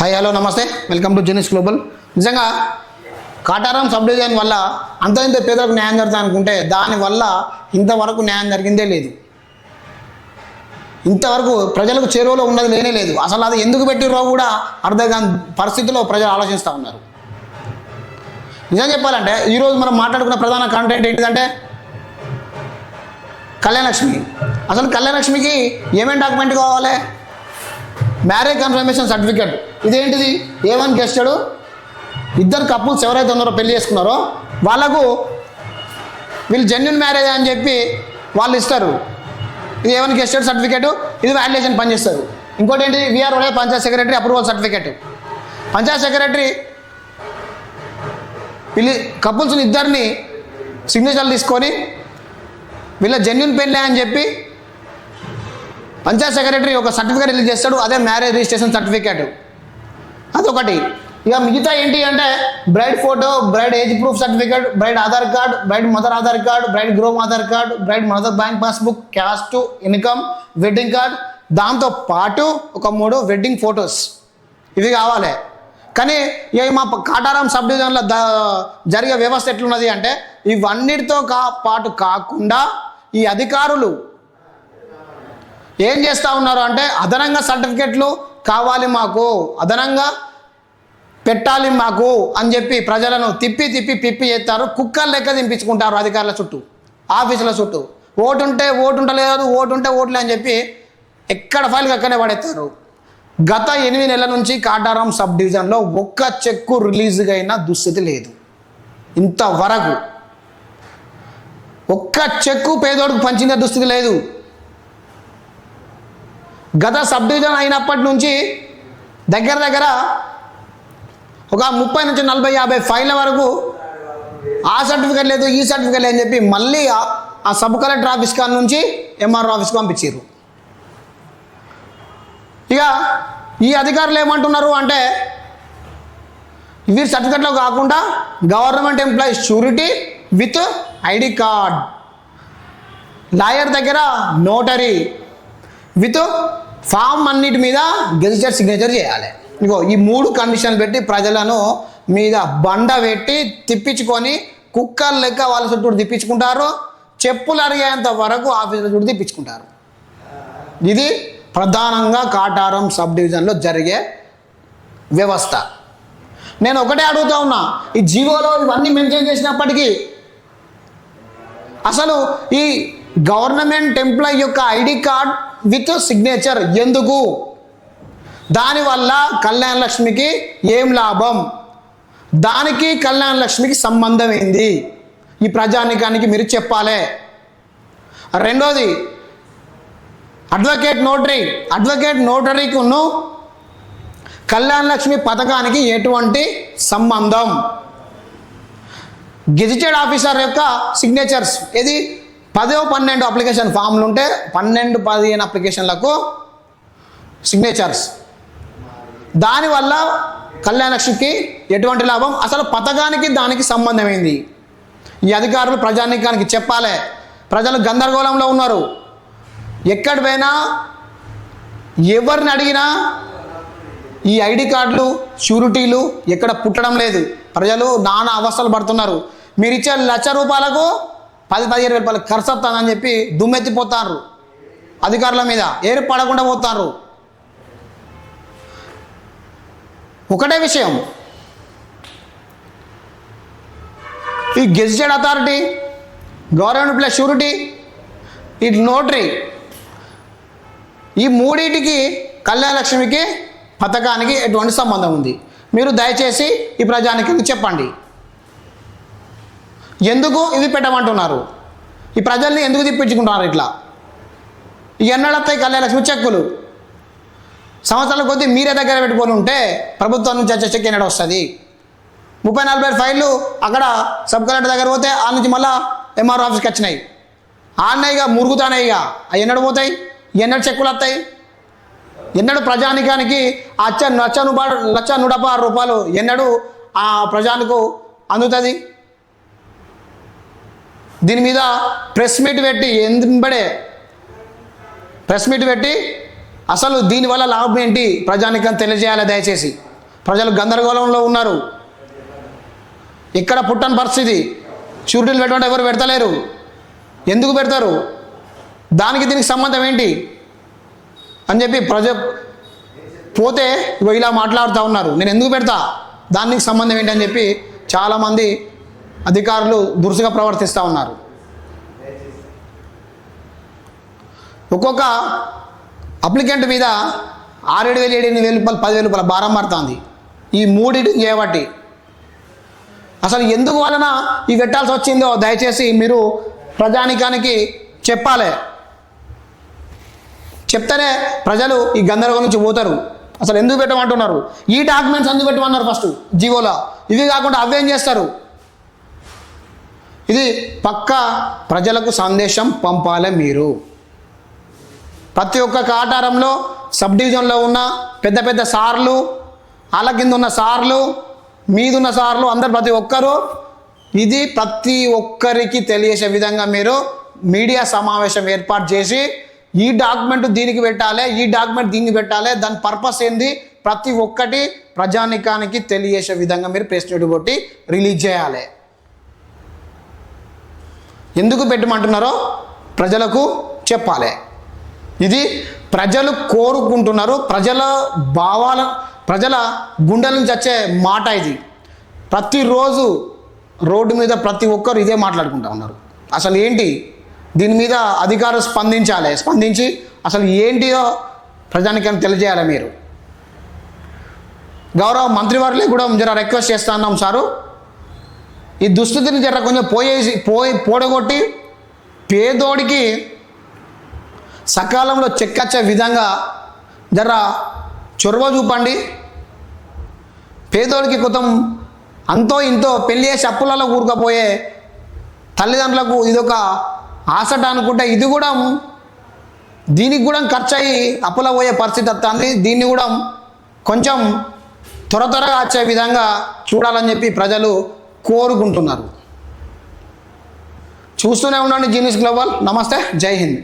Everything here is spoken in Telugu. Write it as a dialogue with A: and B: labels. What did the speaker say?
A: హాయ్ హలో నమస్తే. వెల్కమ్ టు జెనిస్ గ్లోబల్ నిజంగా కాటారం సబ్ డివిజన్ వల్ల అంత ఇంత పేదలకు న్యాయం జరుగుతుంది అనుకుంటే దానివల్ల ఇంతవరకు న్యాయం జరిగిందే లేదు. ఇంతవరకు ప్రజలకు చేరువలో ఉన్నది లేనే లేదు. అసలు అది ఎందుకు పెట్టిర్రో కూడా అర్థం కాని పరిస్థితిలో ప్రజలు ఆలోచిస్తూ ఉన్నారు. నిజం చెప్పాలంటే ఈరోజు మనం మాట్లాడుకున్న ప్రధాన కంటెంట్ ఏంటిదంటే కళ్యాణలక్ష్మి. అసలు కళ్యాణలక్ష్మికి ఏమేమి డాక్యుమెంట్ కావాలి? మ్యారేజ్ కన్ఫర్మేషన్ సర్టిఫికేట్ ఇదేంటిది? ఏమని గెస్టాడు ఇద్దరు కపుల్స్ ఎవరైతే ఉన్నారో పెళ్ళి చేసుకున్నారో వాళ్ళకు వీళ్ళు జెన్యున్ మ్యారేజ్ అని చెప్పి వాళ్ళు ఇస్తారు. ఇది ఏమని గెస్టెడ్ సర్టిఫికేట్ ఇది వ్యాలిడేషన్ పనిచేస్తారు ఇంకోటి ఏంటి? VR panchayat secretary approval certificate panchayat secretary వీళ్ళు కపుల్స్ని ఇద్దరిని సిగ్నేచర్లు తీసుకొని వీళ్ళ జెన్యున్ పెళ్ళే అని చెప్పి పంచాయత్ సెక్రటరీ ఒక సర్టిఫికేట్ రిలీజ్ చేస్తాడు అదే మ్యారేజ్ రిజిస్ట్రేషన్ సర్టిఫికేట్ అదొకటి. ఇక మిగతా ఏంటి అంటే bride photo bride age proof certificate bride Aadhaar card bride mother Aadhaar card bride groom Aadhaar card bride mother bank passbook caste income wedding card దాంతో పాటు ఒక మూడు వెడ్డింగ్ ఫొటోస్ ఇవి కావాలి. కానీ ఇక మా కాటారం సబ్ డివిజన్లో ద జరిగే వ్యవస్థ ఎట్లున్నది అంటే ఇవన్నిటితో కా పాటు కాకుండా ఈ అధికారులు ఏం చేస్తూ ఉన్నారు అంటే అదనంగా సర్టిఫికెట్లు కావాలి మాకు అదనంగా పెట్టాలి మాకు అని చెప్పి ప్రజలను తిప్పి తిప్పి పిప్పి చేస్తారు. కుక్కలు లెక్క దింపించుకుంటారు అధికారుల చుట్టూ ఆఫీసుల చుట్టూ. ఓటు ఉంటే ఓటు ఉండలేదు ఓటు ఉంటే ఓట్లే అని చెప్పి ఎక్కడ ఫైల్కి అక్కడే పడేస్తారు. గత ఎనిమిది నెలల నుంచి కాటారం సబ్ డివిజన్లో ఒక్క చెక్కు రిలీజ్గా అయిన దుస్థితి లేదు. ఇంతవరకు ఒక్క చెక్కు పేదోడికి పంచిన దుస్థితి లేదు. గత సబ్ డివిజన్ అయినప్పటి నుంచి దగ్గర దగ్గర ఒక ముప్పై నుంచి నలభై యాభై ఫైళ్ళ వరకు ఆ సర్టిఫికేట్ లేదు ఈ సర్టిఫికేట్ లేదని అని చెప్పి మళ్ళీ ఆ- ఆ సబ్ కలెక్టర్ ఆఫీస్ కాడ నుంచి ఎంఆర్ఓ ఆఫీస్కి పంపించారు ఇక ఈ అధికారులు ఏమంటున్నారు అంటే వీరి సర్టిఫికెట్లో కాకుండా government employee surety with ID card. Lawyer దగ్గర నోటరీ. విత్ ఫామ్ అన్నిటి మీద గెజిటెడ్ సిగ్నేచర్ చేయాలి. ఇగో ఈ మూడు కండిషన్లు పెట్టి ప్రజలను మీద బండ పెట్టి తిప్పించుకొని కుక్కర్ లెక్క వాళ్ళ చుట్టూ తిప్పించుకుంటారు. చెప్పులు అరిగేంత వరకు ఆఫీసుల చుట్టూ తిప్పించుకుంటారు. ఇది ప్రధానంగా కాటారం సబ్ డివిజన్లో జరిగే వ్యవస్థ. నేను ఒకటే అడుగుతా ఉన్నా ఈ జీవోలో ఇవన్నీ మెన్షన్ చేసినప్పటికీ అసలు ఈ గవర్నమెంట్ ఎంప్లాయీ యొక్క ఐడి కార్డ్ విత్ సిగ్నేచర్ ఎందుకు? దానివల్ల కళ్యాణ లక్ష్మికి ఏం లాభం? దానికి కళ్యాణ లక్ష్మికి సంబంధం ఏంది? ఈ ప్రజానికానికి మీరు చెప్పాలి. రెండోది advocate notary advocate నోటరీకును Kalyana Lakshmi పథకానికి ఎటువంటి సంబంధం? గెజిటెడ్ ఆఫీసర్ యొక్క సిగ్నేచర్స్ ఇది పదో పన్నెండు అప్లికేషన్ ఫామ్లు ఉంటే పన్నెండు పదిహేను అప్లికేషన్లకు సిగ్నేచర్స్ దానివల్ల కళ్యాణలక్ష్మికి ఎటువంటి లాభం? అసలు పథకానికి దానికి సంబంధమైంది ఈ అధికారులు ప్రజానీకానికి చెప్పాలి. ప్రజలు గందరగోళంలో ఉన్నారు. ఎక్కడ పోయినా ఎవరిని అడిగినా ఈ ఐడి కార్డులు షూరిటీలు ఎక్కడ పుట్టడం లేదు. ప్రజలు నానా అవస్థలు పడుతున్నారు. మీరు ఇచ్చే లక్ష రూపాయలకు పది పదిహేను వేల రూపాయలు ఖర్చు వస్తుందని చెప్పి దుమ్మెత్తిపోతారు. అధికారుల మీద ఏరు పడకుండా పోతారు. ఒకటే విషయం. ఈ gazetted authority government plus surety ఈ నోటరీ ఈ మూడింటికి కళ్యాణ లక్ష్మికి పథకానికి ఎటువంటి సంబంధం ఉంది? మీరు దయచేసి ఈ ప్రజానికి చెప్పండి. ఎందుకు ఇవి పెట్టమంటున్నారు? ఈ ప్రజల్ని ఎందుకు తిప్పించుకుంటున్నారు ఇట్లా? ఎన్నడత్తాయి కళ్యాణ లక్ష్మి చెక్కులు సంవత్సరాల కొద్దీ మీరే దగ్గర పెట్టుకొని ఉంటే ప్రభుత్వం నుంచి వచ్చే చెక్ ఎన్నడ వస్తుంది? ముప్పై నలభై ఫైళ్ళు అక్కడ సబ్ కలెక్టర్ దగ్గర పోతే ఆ నుంచి మళ్ళా ఎంఆర్ఓ ఆఫీస్కి వచ్చినాయి. ఆడినాయిగా మురుగుతానాయిగా అవి ఎన్నడు పోతాయి? ఎన్నడు చెక్కులు వస్తాయి? ఎన్నడు ప్రజానికానికి ఆ అచ్చ లక్ష నూప లక్ష నూట రూపాయలు ఎన్నడు ఆ ప్రజానికి అందుతుంది? దీని మీద ప్రెస్ మీట్ పెట్టి ఎంబడే ప్రెస్ మీట్ పెట్టి అసలు దీనివల్ల లాభం ఏంటి? ప్రజానికం తెలియజేయాలి దయచేసి? ప్రజలు గందరగోళంలో ఉన్నారు. ఇక్కడ పుట్టని పరిస్థితి. షూరిటీలు పెట్టమంటే ఎవరు పెడతలేరు. ఎందుకు పెడతారు? దానికి దీనికి సంబంధం ఏంటి? అని చెప్పి ప్రజ పోతే ఇలా మాట్లాడుతూ ఉన్నారు. నేను ఎందుకు పెడతా? దానికి సంబంధం ఏంటి అని చెప్పి చాలామంది అధికారులు దురుసుగా ప్రవర్తిస్తూ ఉన్నారు. ఒక్కొక్క అప్లికెంట్ మీద ఆరేడు వేలు ఏడెనిమిది వేలు రూపాయలు పదివేలు రూపాయలు భారం పడుతుంది. ఈ మూడింటిని చేయబట్టి అసలు ఎందుకు వలన ఈ పెట్టాల్సి వచ్చిందో దయచేసి మీరు ప్రజానికానికి చెప్పాలి. చెప్తేనే ప్రజలు ఈ గందరగోళం నుంచి పోతారు. అసలు ఎందుకు పెట్టమంటున్నారు? ఈ డాక్యుమెంట్స్ ఎందుకు పెట్టమన్నారు ఫస్ట్ జీవోలో? ఇవి కాకుండా అవేం చేస్తారు? ఇది పక్క ప్రజలకు సందేశం పంపాలి మీరు. ప్రతి ఒక్క కాటారంలో సబ్ డివిజన్లో ఉన్న పెద్ద పెద్ద సార్లు వాళ్ళ కింద ఉన్న సార్లు మీదున్న సార్లు అందరు ప్రతి ఒక్కరూ ఇది ప్రతి ఒక్కరికి తెలియజేసే విధంగా మీరు మీడియా సమావేశం ఏర్పాటు చేసి ఈ డాక్యుమెంట్ దీనికి పెట్టాలి ఈ డాక్యుమెంట్ దీనికి పెట్టాలి దాని పర్పస్ ఏంది? ప్రతి ఒక్కటి ప్రజానికానికి తెలియజేసే విధంగా మీరు ప్రెస్ మీట్ కొట్టి రిలీజ్ చేయాలి. ఎందుకు పెట్టమంటున్నారో ప్రజలకు చెప్పాలి. ఇది ప్రజలు కోరుకుంటున్నారు ప్రజల భావాల ప్రజల గుండెల నుంచి వచ్చే మాట ఇది. ప్రతిరోజు రోడ్డు మీద ప్రతి ఒక్కరు ఇదే మాట్లాడుకుంటా ఉన్నారు. అసలు ఏంటి? దీని మీద అధికారులు స్పందించాలి. స్పందించి అసలు ఏంటియో ప్రజానికి తెలియజేయాలి మీరు? గౌరవ మంత్రివర్లే కూడా జర రిక్వెస్ట్ చేస్తా ఉన్నాం సారు. ఈ దుస్థితిని జర కొంచెం పోయేసి పోయి పోడగొట్టి పేదోడికి సకాలంలో చెక్కచ్చే విధంగా జర చొరవ చూపండి. పేదోడికి కొంచెం అంతో ఇంతో పెళ్ళి చేసి అప్పులలో కూరుకపోయే తల్లిదండ్రులకు ఇదొక ఆసట అనుకుంటే ఇది కూడా దీనికి కూడా ఖర్చు అయ్యి అప్పుల పోయే పరిస్థితి వస్తుంది దీన్ని కూడా కొంచెం త్వర త్వరగా వచ్చే విధంగా చూడాలని చెప్పి ప్రజలు కోరుకుంటున్నారు. చూస్తూనే ఉండండి జీనియస్ గ్లోబల్ నమస్తే జై హింద్.